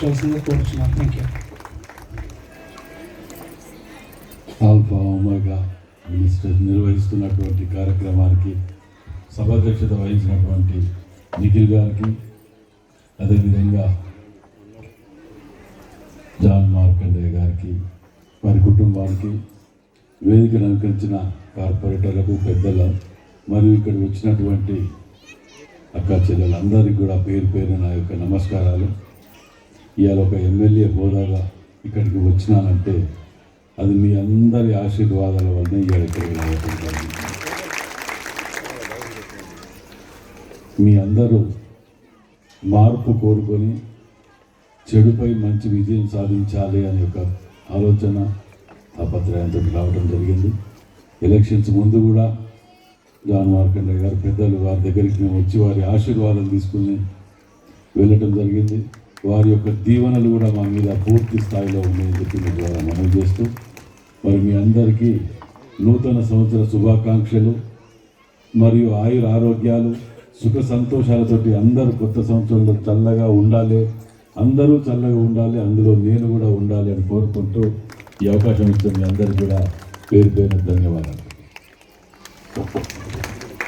సమర్పించవలసిందిగా కోరుచున్నాను thank you alpha omega minister నిర్వహిస్తున్నటువంటి కార్యక్రమానికి సభాధ్యక్షత వహించినటువంటి నిఖిల్ గారికి అదేవిధంగా జాన్ మార్కండే గారికి వారి కుటుంబానికి వేదికను అలంకరించిన కార్పొరేటర్లకు పెద్దల మరియు ఇక్కడ వచ్చినటువంటి అక్క చెల్లెలందరికీ కూడా పేరు పేరు నా యొక్క నమస్కారాలు. ఇవాళ ఒక ఎమ్మెల్యే హోదాగా ఇక్కడికి వచ్చినానంటే అది మీ అందరి ఆశీర్వాదాల వల్లనే ఇవాళ ఇక్కడికి రావడం జరిగింది మీ అందరూ మార్పు కోరుకొని చెడుపై మంచి విజయం సాధించాలి అనే ఒక ఆలోచన తాపత్రయంతో రావడం జరిగింది. ఎలక్షన్స్ ముందు కూడా జాన్ మార్కండ గారు పెద్దలు వారి దగ్గరికి మేము వచ్చి వారి ఆశీర్వాదం తీసుకుని వెళ్ళటం జరిగింది. వారి యొక్క దీవెనలు కూడా మా మీద పూర్తి స్థాయిలో ఉన్నాయని చెప్పి మీ ద్వారా మనం చేస్తూ మరి మీ అందరికీ నూతన సంవత్సర శుభాకాంక్షలు మరియు ఆయుర ఆరోగ్యాలు సుఖ సంతోషాలతోటి అందరూ కొత్త సంవత్సరంలో చల్లగా ఉండాలి అందరూ చల్లగా ఉండాలి అందులో నేను కూడా ఉండాలి అని కోరుకుంటూ ఈ అవకాశం ఇచ్చిన మీ అందరికీ కూడా పేరు పేరు ధన్యవాదాలు.